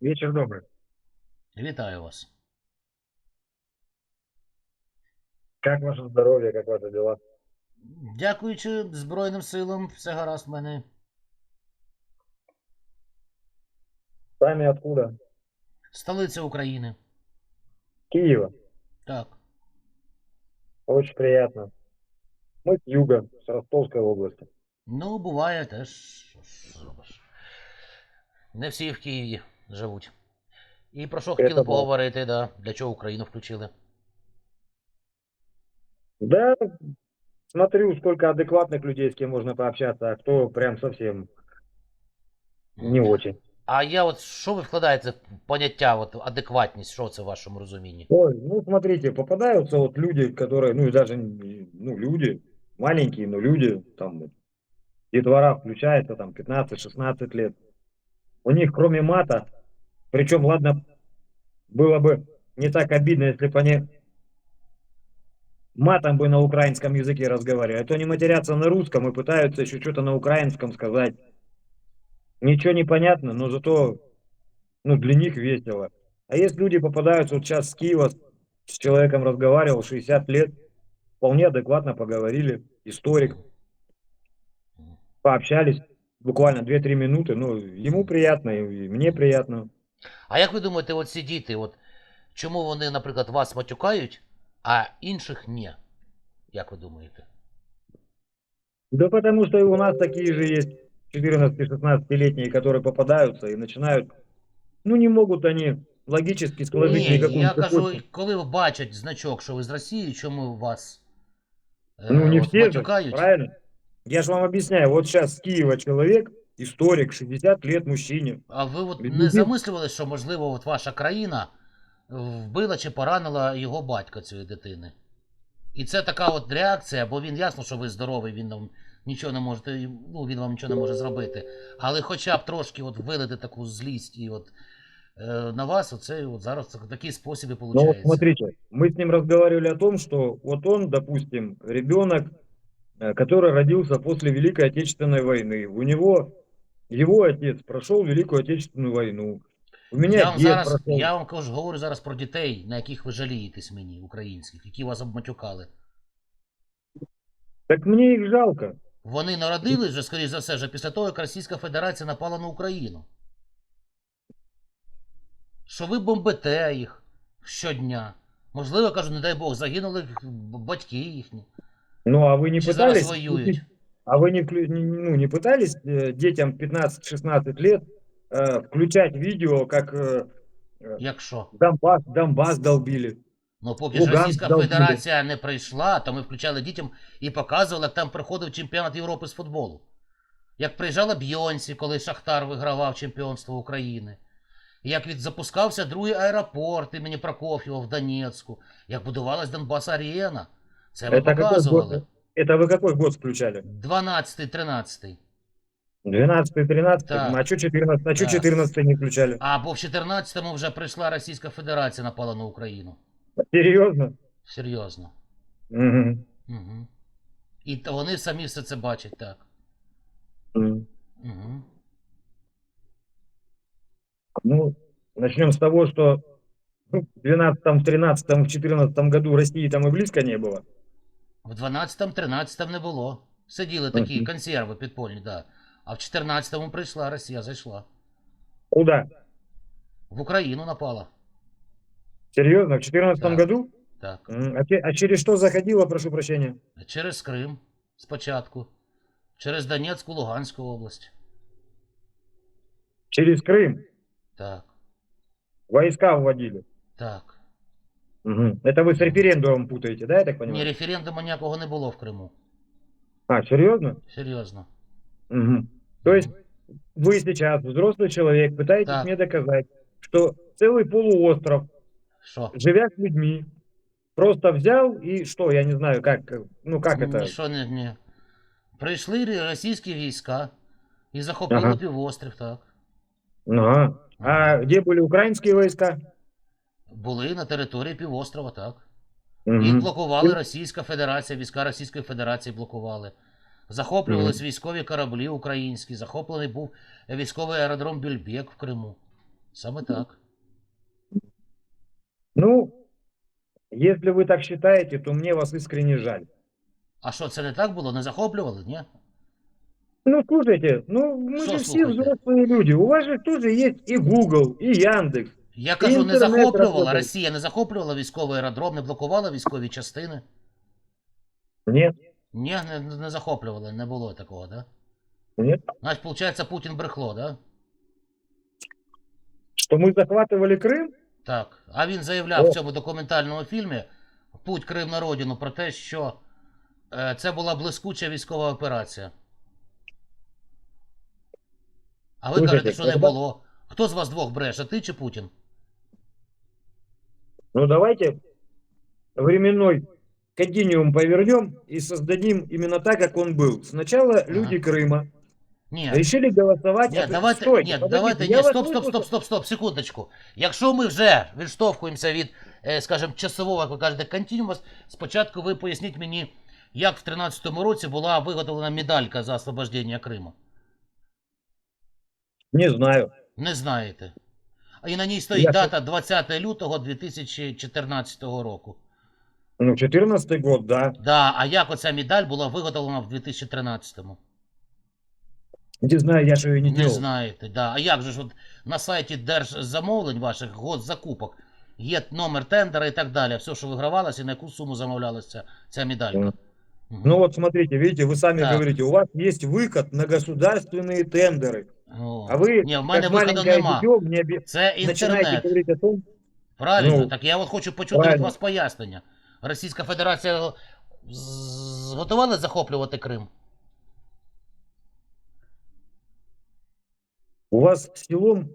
Вечер добрый. Вітаю вас. Как ваше здоровье, как ваши дела? Дякуючи Збройним силам, все гаразд в мене. Сами откуда? Столиця України. Киева. Так. Очень приятно. Мы с юга, с Ростовской области. Ну, буває теж. Не всі в Києві живуть. І про що хотіли поговорити, да? Для чого Україну включили? Да, смотрю, сколько адекватных людей, с кем можно пообщаться, а кто прям совсем не очень. А я от що ви вкладаєте в поняття от, адекватність, що це в вашому розумінні? Ой, ну смотрите, попадаются вот люди, которые, ну даже, ну люди, маленькие, но люди, там, детвора включается, там, 15-16 лет. У них кроме мата, причем, ладно, было бы не так обидно, если бы они матом бы на украинском языке разговаривали, а то они матерятся на русском и пытаются еще что-то на украинском сказать. Ничего не понятно, но зато, ну, для них весело. А есть люди попадаются, вот сейчас с Киева с человеком разговаривал, 60 лет, вполне адекватно поговорили, историк, пообщались, буквально 2-3 минуты, ну, ему приятно, и мне приятно. А як ви думаєте, от ці діти, от, чому вони, наприклад, вас матюкають, а інших ні? Як ви думаєте? Да потому что и у нас такие же есть 14-16-летние, которые попадаются и начинают, ну, не могут они логически сложить Ні, никакую я кажу, цепочку. коли бачать значок, що ви з Росії, чому вас е, Ну, не от все же, матюкають? правильно? Я же вам объясняю, вот сейчас с Киева человек, историк, 60 лет мужчине. А ви от Від не людей- замислювалися, що, можливо, от ваша країна вбила чи поранила його батька цієї дитини? І це така от реакція, бо він ясно, що ви здоровий, він нам нічого не можете, ну він вам нічого не може зробити. Але хоча б трошки от вилити таку злість і от е, на вас, оце от зараз так- такий спосіб і Ну вот виходить. смотрите, мы с ним разговаривали о том, что вот он, допустим, ребенок, э, который родился после Великой Отечественной войны. У него, его отец прошел Великую Отечественную войну. У меня Я вам зараз, прошел. я вам кажу, говорю зараз про дітей, на яких ви жалієтесь мені, українських, які вас обматюкали. Так мне их жалко. Вони народились вже, скоріш за все, вже після того, як Російська Федерація напала на Україну. Що ви бомбите їх щодня. Можливо, кажу, не дай Бог, загинули батьки їхні. Ну а вы не Чи зараз пытались... воюють? А вы не, вклю- не- ну, не пытались э, детям 15-16 лет э, включать видео, как э, Якщо. Донбасс, Донбасс долбили? Ну, поки ж Луганськ Російська долбили. Федерація не прийшла, то ми включали дітям і показували, як там проходив чемпіонат Європи з футболу. Як приїжджала Бйонсі, коли Шахтар вигравав чемпіонство України. Як від запускався другий аеропорт імені Прокоф'єва в Донецьку, як будувалась Донбас Арена. Це ми Это какой, показували. год, это вы какой год включали? 12-13. 12-13? Так. А что 14, а чё Так. 14 не включали? А бо в 14-му вже прийшла Російська Федерація, напала на Україну. Серьезно? Серйозно. Мгм. Угу. І то вони самі все це бачать, так. М. Угу. Ну, начнем с того, что ну, в 12, 13, в 14 году России там и близко не было. В 12-му, 13-му не було. Сиділи такі консерви підпольні, да. А в 14-му прийшла Росія, зайшла. Куда? В Україну напала. Серьезно? В 14 Так. году? Так. А, а через что заходила, прошу прощения? Через Крим спочатку. Через Донецьку, Луганську область. Через Крым. Так. Войска вводили. Так. Мгм. Это вы с референдумом путаете, да, я так Ні, понимаю? референдуму ніякого не було в Криму. А, серьезно? Серйозно. Мгм. То есть вы сейчас, взрослый человек, пытаетесь Так. мне доказать, что целый полуостров, Що? живя с людьми, просто взял и что, я не знаю, как, э, ну как это, Нічого не, не. Прийшли р- російські війська і захопили Ага. півострів, так. Ага. А где были украинские войска? Були на території півострова, так. Мгм. Їх блокували І- Російська Федерація, війська Російської Федерації блокували. захоплювались військові кораблі українські, захоплений був військовий аеродром Більбек в Криму. Саме так. Ну, если вы так считаете, то мне вас искренне жаль. А що, це не так було? Не захоплювали, ні? Ну, слушайте, ну, мы Что же все слушайте? взрослые люди. У вас же тоже есть и Google, и Яндекс. Я кажу, не Інтернет захоплювала. работає. Росія не захоплювала військовий аеродром, не блокувала військові частини. Нет, Ні, не, не захоплювали, не було такого, да? нет. Значить, виходить, Путін брехло, да? Что мы захватывали Крым? Так. А він заявляв О. в цьому документальному фільмі Путь Крим на родину про те, що е, це була блискуча військова операція. А ви Слушайте, кажете, що не когда- було. Хто з вас двох бреше, ти чи Путін? Ну, давайте временной континуум повернем и создадим именно так, как он был. Сначала люди Крыма Ні. решили голосовать... Ні, от- давайте, Стойте, ні, подождите, давайте, я ні, вас стоп, стоп, выслушал. стоп, стоп, стоп, секундочку. Якщо ми вже відштовхуємося від, е, скажімо, часового, як ви кажете, континууму, спочатку ви поясніть мені, як в 13-му році була виготовлена медалька за освобождення Криму. Не знаю. Не знаєте. А і на ній стоїть Я- дата 20 лютого 2014 року. Ну, 14 год, да. Да, а як оця медаль була виготовлена в 2013-му? Не знаю, я же ее не Не делал. знаєте, да. А як же ж от на сайті держзамовлень ваших госзакупок є номер тендера і так далі. Все, що вигравалося, і на яку суму замовлялася ця, ця медалька. Мгм. Мгм. Ну вот смотрите, видите, вы сами Так. говорите, у вас есть выход на государственные тендеры. О. А вы, Ні, в мене как виходу маленькое нема. дитё, мне обе- Це начинаете інтернет. говорить о том, Правильно, Ну, так я от хочу почути від правильно. вас пояснення. Російська Федерація з- готувала захоплювати Крим? у вас селом,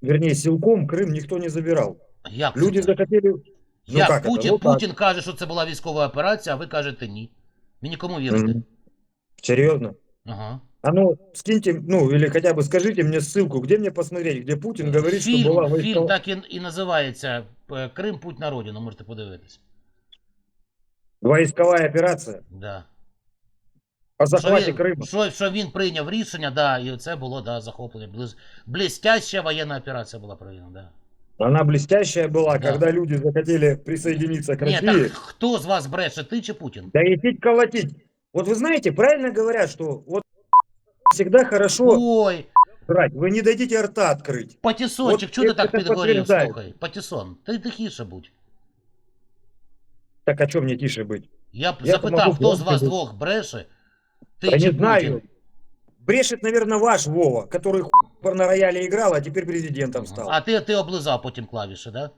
вернее, силком Крым никто не забирал. Як це Люди так? захотели... Ну Як как это? Путін, Вот так. Путін каже, що це була військова операція, а ви кажете ні. Мені кому вірите? Мгм. Серьезно? Ага. А ну, скиньте, ну, или хотя бы скажите мне ссылку, где мне посмотреть, где Путин говорит, фільм, что была фільм войскова... так і, і називається е, Крим Путь на родину, можете подивитись. войсковая операция Да. о Що захвате він, Крыма. що, що він прийняв рішення, да, і це було да, захоплення. Близ, блестяща воєнна операція була проведена, да. Она блестящая была, Да. когда люди захотели присоединиться к Ні, России. так хто з вас бреше, ти чи Путін? Да идти колотить. Вот вы знаете, правильно говорят, что вот всегда хорошо Ой, брать. Вы не дадите рта открыть. Патісончик, От чого ти це так це підгорів, підтверждає. слухай? Патісон, ти тихіше будь. Так о чем мне тише быть? Я б Я запитав, помогу хто з хлопцю вас бути. двох бреше, ти Да чи не Путін? знаю. Брешет, наверное, ваш Вова, который хуй на рояле играл, а теперь президентом стал. А ти, ти облизав потім клавіші, да?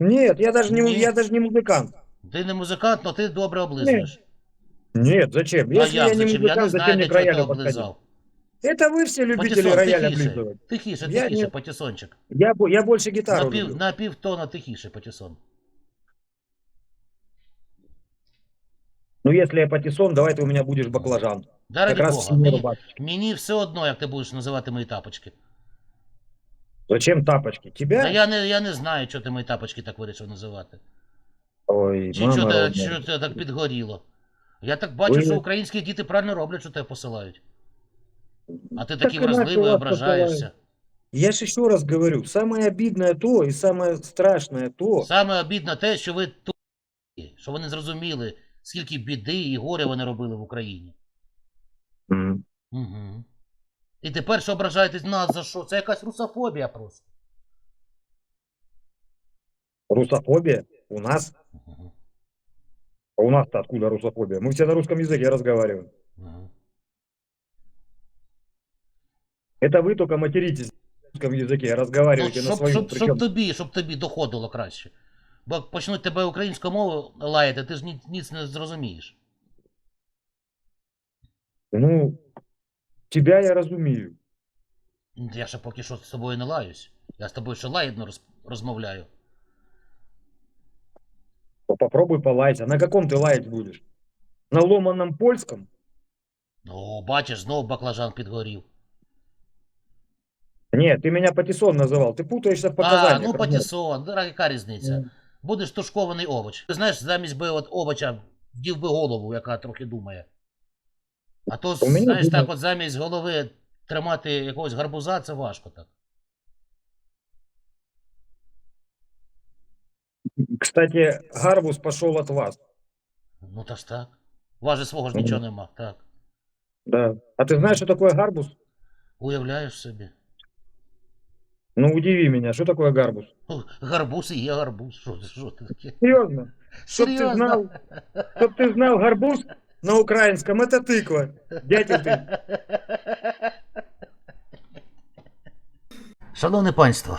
Нет, я даже не, Не. я даже не музыкант. Ти не музикант, але ти добре облизуєш. Нет, зачем? А Если як я не зачем? Я не музыкант, знаю, зачем для мне к чого ти роялю подходить? облизав. Это вы все любители Патісон, рояль тихіше, облизывать. тихіше, Я тихіше, не- патісончик. Я, бо- я больше На гитару пів, люблю. на півтона тихіше, патісон. Ну, если я патиссон, давай ты у меня будешь баклажан. Да Как ради раз Бога, в семеру мені, баточки. мені все одно, як ти будеш називати мої тапочки. Зачем тапочки? Тебя? Та я не, я не знаю, чого ти мої тапочки так вирішив називати. Ой, Чи мама що те, родная. що те так підгоріло. Я так бачу, що українські діти правильно роблять, що тебе посилають. А ти Так такий і наші вразливий, ображаєшся. Я же еще раз говорю, самое обидное то и самое страшное то, Саме обідно те, що ви тупі, що вони зрозуміли, скільки біди і горя вони робили в Україні. М, Угу. І тепер що ображаєтесь нас за що? Це якась русофобія просто. русофобия у нас. Угу. А у нас-то откуда русофобия? Мы все на русском языке разговариваем. Угу. Это вы только материтесь на русском языке, Ну, разговариваете на щоб, своем. щоб, причем щоб, тобі, щоб тобі доходило краще. Бо як почнуть тебе українською мовою лаяти, ти ж ні, ніц не зрозумієш. Ну, тебя я разумею. Я ще поки що з тобою не лаюсь. Я з тобою ще лагідно роз, розмовляю. То попробуй полаять. А на каком ты лаять будешь? На ломаном польском? О, бачиш, знову баклажан підгорів. Нет, ты меня патиссон называл. Ты путаешься в А, показаниях. ну Роман. патісон, да, яка різниця? Будеш тушкований овоч. Ти знаєш, замість би от овоча вдів би голову, яка трохи думає. А то, У мене знаєш, думаю- так от замість голови тримати якогось гарбуза, це важко так. Кстати, Гарбус пошел от вас. Ну та ж так. У вас же свого ж Мгм. нічого нема. Так. Да. А ты знаешь, что такое Гарбус? Уявляєш собі. Ну, удиви меня, что такое Гарбус? Ну, Гарбуз і є гарбуз. Що, це- що це таке? Серьезно? Чтоб ты Серйозно? знал, чтоб ты знал, Гарбуз на украинском это тыква. Дятел ты. Шановне панство,